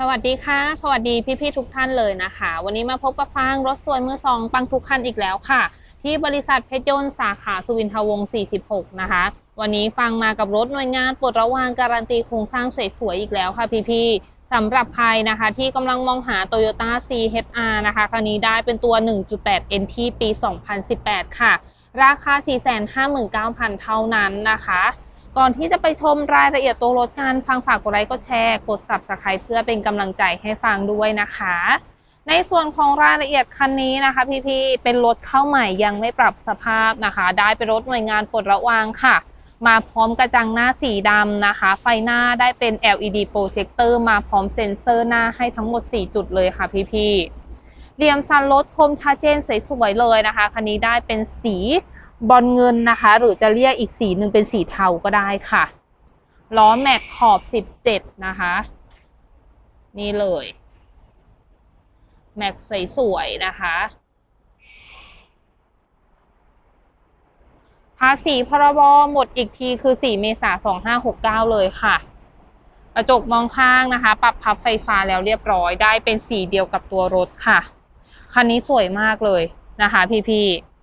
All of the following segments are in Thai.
สวัสดีค่ะ สวัสดีพี่ๆทุกท่านเลยนะคะ วันนี้มาพบกับฟางรถสวยมือสองปังทุกคันอีกแล้วค่ะ ที่บริษัทเพชรยนต์สาขาสุวินทวงศ์46 นะคะ วันนี้ฟังมากับรถหน่วยงานปลดระวางการันตีโครงสร้างสวยๆอีกแล้วค่ะพี่ๆสำหรับใครนะคะที่กำลังมองหา Toyota CHR นะคะคันนี้ได้เป็นตัว 1.8 NT ปี 2018 ค่ะ ราคา 459,000 เท่านั้นนะคะ ก่อนที่จะไปชมรายละเอียดตัวรถกันฟังฝากกดไลค์กดแชร์ กด subscribe เพื่อเป็นกำลังใจให้ฟังด้วยนะคะ ในส่วนของรายละเอียดคันนี้นะคะ พี่ๆเป็นรถเข้าใหม่ยังไม่ปรับสภาพนะคะ ได้เป็นรถหน่วยงานปลดระวางค่ะ มาพร้อมกระจังหน้าสีดำนะคะ ไฟหน้าได้เป็น LED projector มาพร้อมเซ็นเซอร์หน้าให้ทั้งหมด 4 จุดเลยค่ะพี่ๆเหลี่ยมสันรถคมชัดเจนสวยๆเลยนะคะคันนี้ได้เป็นสี บอลเงินนะคะ หรือจะเรียกอีกสีหนึ่งเป็นสีเทาก็ได้ค่ะ ล้อแม็กขอบ 17 นะคะ นี่เลย แม็กสวยๆนะคะ ภาษีพรบหมดอีกทีคือ 4 เมษายน 2569 เลยค่ะกระจกมองข้างนะคะ ปรับพับไฟฟ้าแล้วเรียบร้อยได้เป็นสีเดียวกับตัวรถค่ะ คันนี้สวยมากเลยนะคะพี่ๆ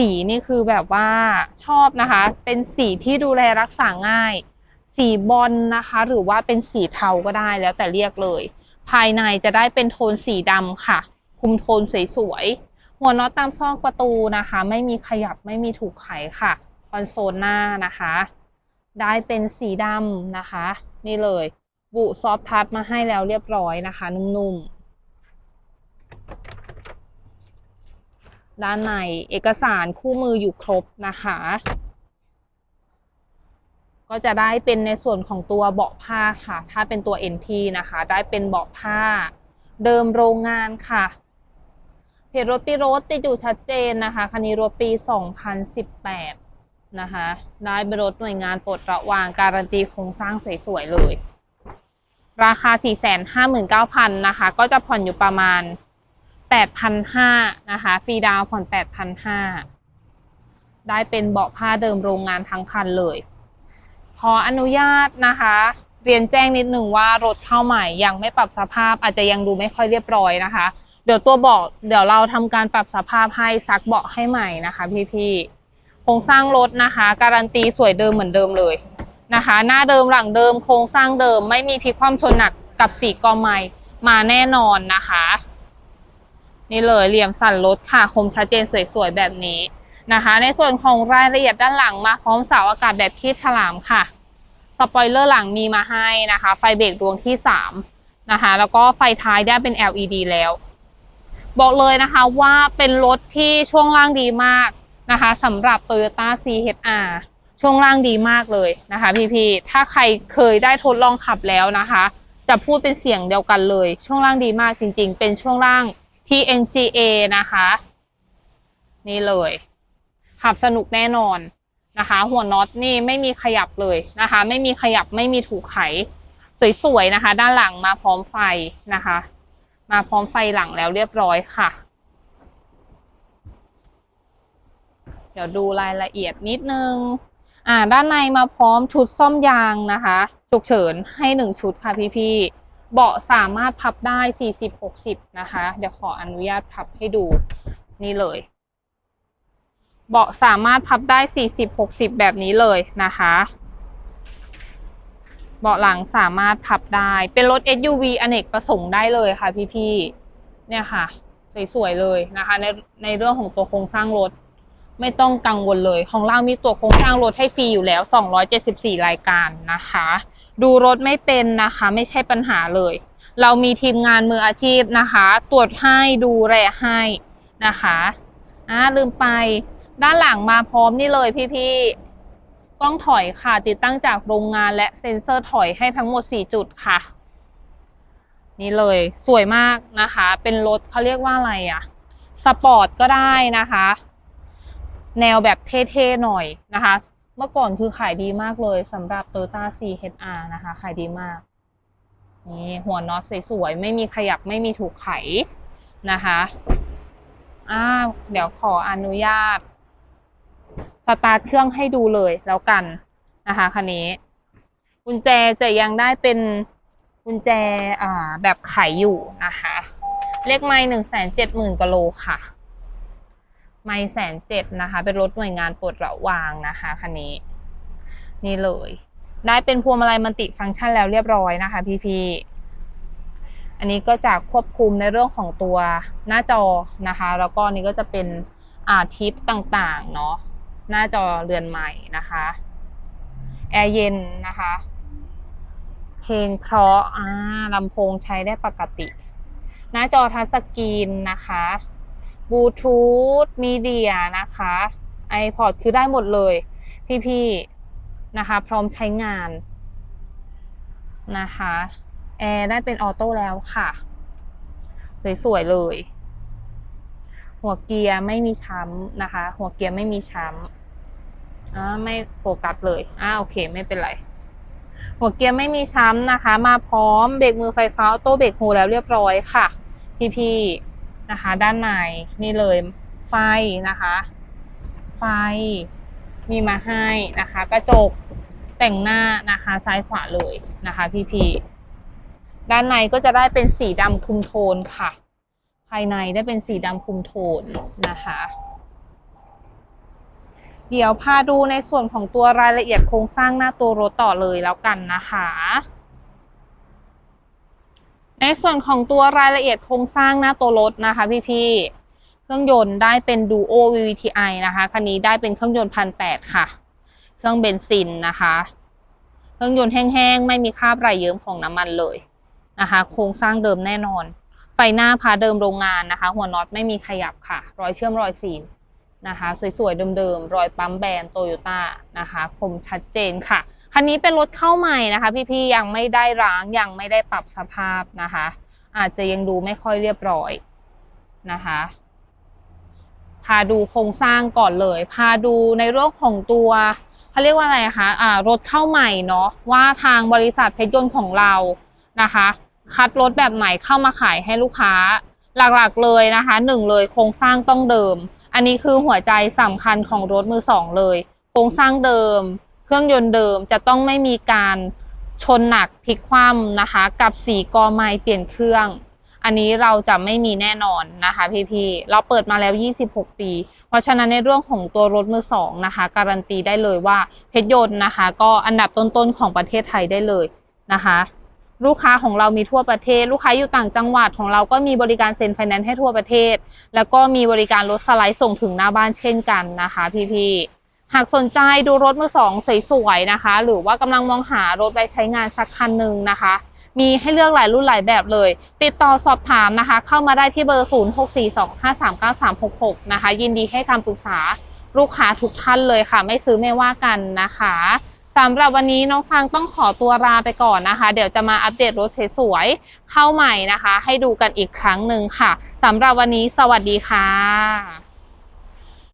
สีนี่คือแบบว่าชอบนะคะ เป็นสีที่ดูแลรักษาง่าย สีบอลนะคะ หรือว่าเป็นสีเทาก็ได้แล้วแต่เรียกเลย ภายในจะได้เป็นโทนสีดำค่ะ คุมโทนสวยๆ หัวน็อตตามซอกประตูนะคะ ไม่มีขยับไม่มีถูกไขค่ะ คอนโซลหน้านะคะ ได้เป็นสีดำนะคะ นี่เลยบุซอฟทัชมาให้แล้วเรียบร้อยนะคะ นุ่มๆ ด้านในเอกสารคู่มืออยู่ครบนะคะ ก็จะได้เป็นในส่วนของตัวเบาะผ้าค่ะ ถ้าเป็นตัว NT นะคะ ได้เป็นเบาะผ้า เดิมโรงงานค่ะ เพจรถปีรถติดอยู่ชัดเจนนะคะ คันนี้รถปี 2018 นะคะ ได้เป็นรถหน่วยงานปลดระวางการันตีโครงสร้างสวยๆเลย ราคา 459,000นะคะ ก็จะผ่อนอยู่ประมาณ 8,500นะคะฟรีดาวผ่อน 8,500 ได้เป็นเบาะผ้าเดิมโรงงานทั้งคันเลย ขออนุญาตนะคะ เรียนแจ้งนิดหนึ่งว่ารถเข้าใหม่ยังไม่ปรับสภาพอาจจะยังดูไม่ค่อยเรียบร้อยนะคะ เดี๋ยวตัวเบาะเดี๋ยวเราทำการปรับสภาพให้ซักเบาะให้ใหม่นะคะพี่ๆโครงสร้างรถนะคะ การันตีสวยเดิมเหมือนเดิมเลยนะคะ หน้าเดิมหลังเดิมโครงสร้างเดิมไม่มีพลิกคว่ำชนหนักกับสีกอไม้มาแน่นอนนะคะ นี่เลยเหลี่ยมสันรถค่ะคมชัดเจนสวยๆแบบนี้นะคะ ในส่วนของรายละเอียดด้านหลังมาพร้อมเสาอากาศแบบคีบฉลามค่ะสปอยเลอร์หลังมีมาให้นะคะ ไฟเบรกดวงที่3นะคะ แล้วก็ไฟท้ายได้เป็น LED แล้ว บอกเลยนะคะว่าเป็นรถที่ช่วงล่างดีมากนะคะสำหรับ Toyota CHR ช่วงล่างดีมากเลยนะคะพี่ๆถ้าใครเคยได้ทดลองขับแล้วนะคะ จะพูดเป็นเสียงเดียวกันเลย ช่วงล่างดีมากจริง ๆ เป็นช่วงล่าง TNGA นะคะ นี่เลย ขับสนุกแน่นอนนะคะ หัวน็อตนี่ไม่มีขยับเลยนะคะ ไม่มีขยับไม่มีถูกไข สวยๆนะคะ ด้านหลังมาพร้อมไฟนะคะ มาพร้อมไฟหลังแล้วเรียบร้อยค่ะ เดี๋ยวดูรายละเอียดนิดนึงอ่าด้านในมาพร้อมชุดซ่อมยางนะคะ ฉุกเฉินให้หนึ่งชุดค่ะพี่ๆ เบาะสามารถพับได้ 40-60 นะคะ เดี๋ยวขออนุญาตพับให้ดูนี่เลย เบาะสามารถพับได้ 40-60 แบบนี้เลยนะคะ เบาะหลังสามารถพับได้ เป็นรถ SUV อเนกประสงค์ได้เลยค่ะพี่ๆเนี่ยค่ะ สวยๆเลยนะคะ ในในเรื่องของตัวโครงสร้างรถ ไม่ต้องกังวลเลย ของเรามีตัวโครงสร้างรถให้ฟรีอยู่แล้ว 274 รายการนะคะ ดูรถไม่เป็นนะคะ ไม่ใช่ปัญหาเลย เรามีทีมงานมืออาชีพนะคะ ตรวจให้ดูแลให้นะคะอ่าลืมไป ด้านหลังมาพร้อมนี่เลยพี่ๆ กล้องถอยค่ะ ติดตั้งจากโรงงานและเซ็นเซอร์ถอยให้ทั้งหมด 4 จุดค่ะ นี่เลยสวยมากนะคะ เป็นรถเขาเรียกว่าอะไรอะสปอร์ตก็ได้นะคะ แนวแบบเท่ๆหน่อยนะคะ เมื่อก่อนคือขายดีมากเลยสำหรับ Toyota CHR นะคะ ขายดีมาก นี่หัวน็อตสวยๆ ไม่มีขยับไม่มีถูกไขนะคะอ่าเดี๋ยวขออนุญาต สตาร์ทเครื่องให้ดูเลยแล้วกันนะคะคันนี้ กุญแจจะยังได้เป็นกุญแจอ่าแบบไขอยู่นะคะ เลขไม้หนึ่งแสนเจ็ดหมื่นกิโลค่ะ ไม่แสนเจ็ดนะคะ เป็นรถหน่วยงานปลดระวางนะคะคันนี้ นี่เลย ได้เป็นพวงมาลัยมัลติฟังก์ชันแล้วเรียบร้อยนะคะพี่ๆอันนี้ก็จะควบคุมในเรื่องของตัวหน้าจอนะคะ แล้วก็นนี้ก็จะเป็นอ่าทิปต่างๆเนาะหน้าจอเรือนใหม่นะคะแอร์เย็นนะคะ เพลงเพราะอ่าลำโพงใช้ได้ปกติ หน้าจอทัชสกรีนนะคะ บลูทูธมีเดียนะคะ iPod คือได้หมดเลย พี่ๆนะคะ พร้อมใช้งานนะคะแอร์ได้เป็นออโต้แล้วค่ะ สวยๆเลย หัวเกียร์ไม่มีช้ำนะคะ หัวเกียร์ไม่มีช้ำอ่าไม่โฟกัสเลยอ่าโอเคไม่เป็นไร หัวเกียร์ไม่มีช้ำนะคะ มาพร้อมเบรกมือไฟฟ้าออโต้เบรกโฮแล้วเรียบร้อยค่ะ พี่ๆ นะคะ ด้านในนี่เลยไฟนะคะ ไฟมีมาให้นะคะ กระจกแต่งหน้านะคะซ้ายขวาเลยนะคะพี่ๆด้านในก็จะได้เป็นสีดำคุมโทนค่ะ ภายในได้เป็นสีดำคุมโทนนะคะ เดี๋ยวพาดูในส่วนของตัวรายละเอียดโครงสร้างหน้าตัวรถต่อเลยแล้วกันนะคะ ในส่วนของตัวรายละเอียดโครงสร้างหน้าตัวรถนะคะพี่ๆ เครื่องยนต์ได้เป็น Duo VVTi นะคะ คันนี้ได้เป็นเครื่องยนต์พันแปดค่ะ เครื่องเบนซินนะคะ เครื่องยนต์แห้งๆ ไม่มีคราบไรเยิ้มของน้ำมันเลยนะคะ โครงสร้างเดิมแน่นอน ไฟหน้าพาเดิมโรงงานนะคะ หัวน็อตไม่มีขยับค่ะ รอยเชื่อมรอยซีนนะคะ สวยๆ เดิมๆ รอยปั๊มแบรนด์โตโยต้านะคะ คมชัดเจนค่ะ คันนี้เป็นรถเข้าใหม่นะคะ พี่ๆยังไม่ได้ร้างยังไม่ได้ปรับสภาพนะคะ อาจจะยังดูไม่ค่อยเรียบร้อยนะคะพาดูโครงสร้างก่อนเลย พาดูในเรื่องของตัวเขาเรียกว่าอะไรคะอ่ารถเข้าใหม่เนาะว่าทางบริษัทเพชรยนต์ของเรานะคะ คัดรถแบบไหนเข้ามาขายให้ลูกค้าหลักๆเลยนะคะหนึ่งเลยโครงสร้างต้องเดิม อันนี้คือหัวใจสำคัญของรถมือสองเลย โครงสร้างเดิม เครื่องยนต์เดิมจะต้องไม่มีการชนหนักพลิกคว่ำนะคะ กับสีกอไม้เปลี่ยนเครื่อง อันนี้เราจะไม่มีแน่นอนนะคะพี่ๆเราเปิดมาแล้ว 26 ปี เพราะฉะนั้นในเรื่องของตัวรถมือสองนะคะ การันตีได้เลยว่าเพชรยนต์นะคะ ก็อันดับต้นๆของประเทศไทยได้เลยนะคะลูกค้าของเรามีทั่วประเทศ ลูกค้าอยู่ต่างจังหวัดของเราก็มีบริการเซ็นไฟแนนซ์ให้ทั่วประเทศ แล้วก็มีบริการรถสไลด์ส่งถึงหน้าบ้านเช่นกันนะคะพี่ๆ หากสนใจดูรถมือสองสวยๆนะคะ หรือว่ากำลังมองหารถไปใช้งานสักคันหนึ่งนะคะ มีให้เลือกหลายรุ่นหลายแบบเลย ติดต่อสอบถามนะคะ เข้ามาได้ที่เบอร์ 0642539366 นะคะ ยินดีให้คำปรึกษาลูกค้าทุกท่านเลยค่ะ ไม่ซื้อไม่ว่ากันนะคะสำหรับวันนี้น้องฟังต้องขอตัวลาไปก่อนนะคะ เดี๋ยวจะมาอัปเดตรถสวยๆเข้าใหม่นะคะ ให้ดูกันอีกครั้งหนึ่งค่ะสำหรับวันนี้สวัสดีค่ะ